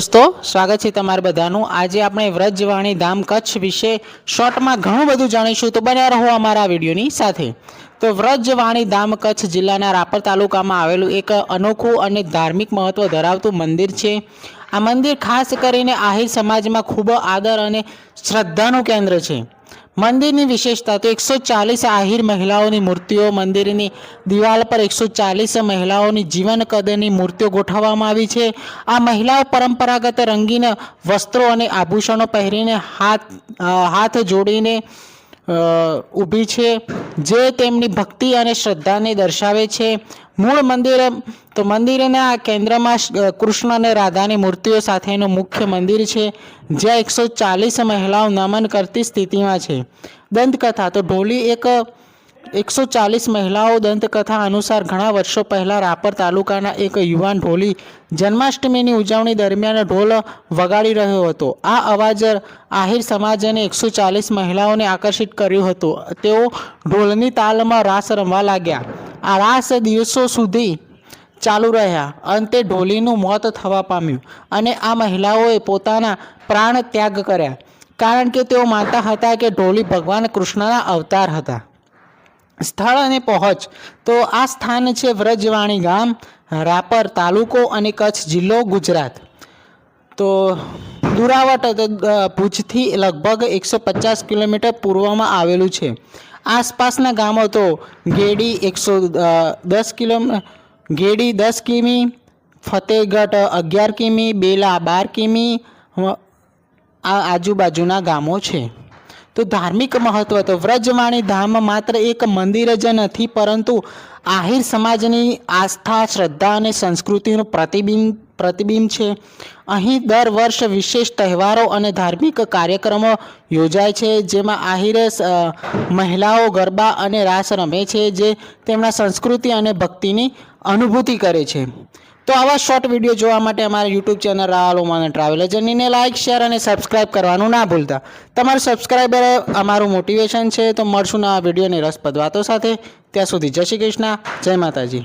દોસ્તો, સ્વાગત છે તમારા બધાનું. આજે આપણે વ્રજવાણી ધામ કચ્છ વિશે શોર્ટમાં ઘણું બધું જાણીશું. તો બન્યા રહો અમારા વિડીયોની સાથે. તો વ્રજવાણી ધામ કચ્છ જિલ્લાના રાપર તાલુકામાં આવેલું એક અનોખું અને ધાર્મિક મહત્વ ધરાવતું મંદિર છે. આ મંદિર ખાસ કરીને આહિર સમાજમાં ખૂબ આદર અને શ્રદ્ધાનું કેન્દ્ર છે. મંદિરની વિશેષતા તો એકસો ચાલીસ આહિર મહિલાઓની મૂર્તિઓ, મંદિરની દિવાલ પર એકસો ચાલીસ મહિલાઓની જીવન કદરની મૂર્તિઓ ગોઠવવામાં આવી છે. આ મહિલાઓ પરંપરાગત રંગીન વસ્ત્રો અને આભૂષણો પહેરીને હાથ હાથ જોડીને ઊભી છે. જે તેમની ભક્તિ અને શ્રદ્ધાને દર્શાવે છે. મૂળ મંદિર, તો મંદિરના કેન્દ્રમાં કૃષ્ણ અને રાધાની મૂર્તિઓ સાથેનું મુખ્ય મંદિર છે. જ્યાં એકસો ચાલીસ મહિલાઓ નમન કરતી સ્થિતિમાં છે. દંતકથા, તો ઢોલી એક એકસો ચાલીસ મહિલાઓ દંતકથા અનુસાર ઘણા વર્ષો પહેલાં રાપર તાલુકાના એક યુવાન ઢોલી જન્માષ્ટમીની ઉજવણી દરમિયાન ઢોલ વગાડી રહ્યો હતો. આ અવાજ આહિર સમાજ અને એકસો ચાલીસ મહિલાઓને આકર્ષિત કર્યું હતું. તેઓ ઢોલની તાલમાં રાસ રમવા લાગ્યા. આ રાસ દિવસો સુધી ચાલુ રહ્યા. અંતે ઢોલીનું મોત થવા પામ્યું અને આ મહિલાઓએ પોતાના પ્રાણ ત્યાગ કર્યા. કારણ કે તેઓ માનતા હતા કે ઢોલી ભગવાન કૃષ્ણના અવતાર હતા. સ્થળ અને પહોંચ. તો આ સ્થાન છે વ્રજવાણી ગામ, રાપર તાલુકો અને કચ્છ જિલ્લો ગુજરાત. તો દુરાવટ ભુજથી લગભગ એકસો પચાસ કિલોમીટર પૂર્વમાં આવેલું છે. આસપાસના ગામો તો ગેડી એકસો દસ કિલો, ગેડી દસ કિમી, ફતેહગઢ અગિયાર કિમી, બેલા બાર કિમી આ આજુબાજુના ગામો છે. તો ધાર્મિક મહત્વ તો વ્રજવાણી ધામ માત્ર એક મંદિર જ નથી, પરંતુ આહિર સમાજની આસ્થા, શ્રદ્ધા અને સંસ્કૃતિનું પ્રતિબિંબ પ્રતિબિંબ છે. અહીં દર વર્ષ વિશેષ તહેવારો અને ધાર્મિક કાર્યક્રમો યોજાય છે, જેમાં આહિર મહિલાઓ ગરબા અને રાસ રમે છે, જે તેમના સંસ્કૃતિ અને ભક્તિની અનુભૂતિ કરે છે. તો આવા શોર્ટ વીડિયો જોવા માટે અમારા YouTube channel Rahal Oman travel જર્નીને like share અને સબસ્ક્રાઇબ કરવાનું ના ભૂલતા. તમારું સબસ્ક્રાઇબર અમારું મોટિવેશન છે, તો મળશું નવા વિડીયોની રસપ્રદ વાતો સાથે. ત્યાં સુધી જય શ્રી કૃષ્ણ, જય માતાજી.